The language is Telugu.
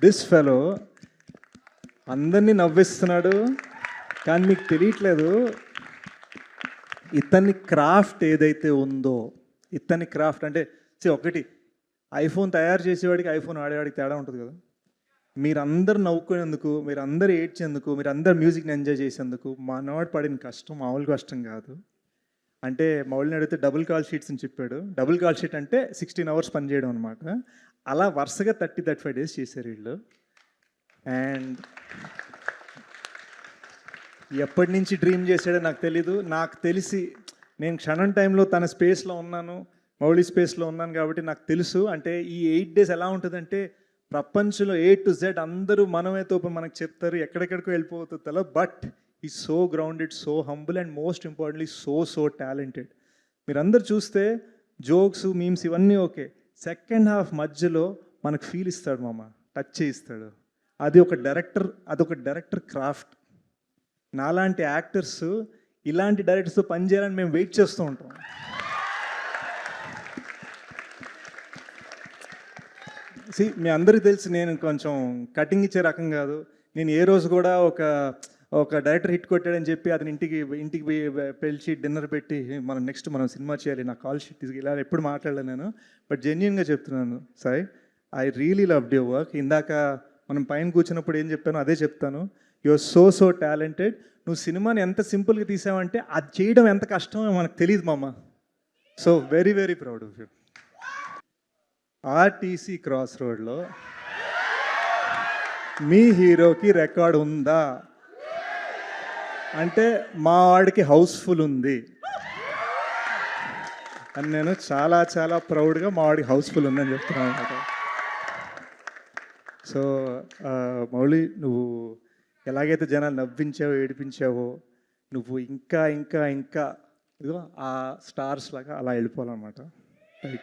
దిస్ ఫెలో అందరినీ నవ్విస్తున్నాడు కానీ మీకు తెలియట్లేదు. ఇతని క్రాఫ్ట్ ఏదైతే ఉందో ఇతని క్రాఫ్ట్ అంటే సే ఒకటి ఐఫోన్ తయారు చేసేవాడికి ఐఫోన్ ఆడేవాడికి తేడా ఉంటుంది కదా. మీరందరు నవ్వుకునేందుకు మీరు అందరు ఏడ్చేందుకు మీరు అందరు మ్యూజిక్ని ఎంజాయ్ చేసేందుకు మనవాడు పడిన కష్టం మామూలు కష్టం కాదు. అంటే మౌళిని అడిగితే డబుల్ కాల్ షీట్స్ అని చెప్పాడు. డబుల్ కాల్ షీట్ అంటే సిక్స్టీన్ అవర్స్ పనిచేయడం అనమాట అలా వరుసగా థర్టీ థర్టీ ఫైవ్ డేస్ చేశారు వీళ్ళు. అండ్ ఎప్పటి నుంచి డ్రీమ్ చేశాడో నాకు తెలీదు. నాకు తెలిసి నేను క్షణం టైంలో తన స్పేస్లో ఉన్నాను. మౌళి స్పేస్లో ఉన్నాను కాబట్టి నాకు తెలుసు. అంటే ఈ ఎయిట్ డేస్ ఎలా ఉంటుందంటే ప్రపంచంలో ఏ టు జెడ్ అందరూ మనమే తోపు మనకు చెప్తారు. ఎక్కడెక్కడికో వెళ్ళిపోతుంది బట్ ఈ so grounded so humble and most importantly so so talented మీరందరు చూస్తే జోక్స్ మీమ్స్ ఇవన్నీ ఓకే సెకండ్ హాఫ్ మధ్యలో మనకు ఫీల్ ఇస్తాడు మామ. టచ్ చేయిస్తాడు. అది ఒక డైరెక్టర్ అదొక డైరెక్టర్ క్రాఫ్ట్ నాలాంటి యాక్టర్స్ ఇలాంటి డైరెక్టర్స్తో పనిచేయాలని మేము వెయిట్ చేస్తూ ఉంటాం. సి మీ అందరికీ తెలిసి నేను కొంచెం కటింగ్ ఇచ్చే రకం కాదు. నేను ఏ రోజు కూడా ఒక ఒక డైరెక్టర్ హిట్ కొట్టాడని చెప్పి అతని ఇంటికి ఇంటికి పోయి పిలిచి డిన్నర్ పెట్టి మనం నెక్స్ట్ మనం సినిమా చేయాలి నా కాల్ షీట్ తీసుకు ఇలా ఎప్పుడు మాట్లాడలేను నేను. బట్ జెన్యున్గా చెప్తున్నాను Sai I really love your work. ఇందాక మనం పైన కూర్చున్నప్పుడు ఏం చెప్పానో అదే చెప్తాను. Your so so talented. నువ్వు సినిమాని ఎంత సింపుల్గా తీసావంటే అది చేయడం ఎంత కష్టమో మనకు తెలియదు మామ. So very very proud of you. RTC cross రోడ్లో మీ హీరోకి రికార్డ్ ఉందా? అంటే మా వాడికి హౌస్ఫుల్ ఉంది. అని నేను చాలా చాలా ప్రౌడ్గా మా వాడికి హౌస్ఫుల్ ఉందని చెప్తున్నాను అనమాట. సో మౌళి నువ్వు ఎలాగైతే జనాలు నవ్వించావో ఏడిపించావో నువ్వు ఇంకా ఇంకా ఇంకా ఇదిగో ఆ స్టార్స్ లాగా అలా వెళ్ళిపోవాలన్నమాట. రైట్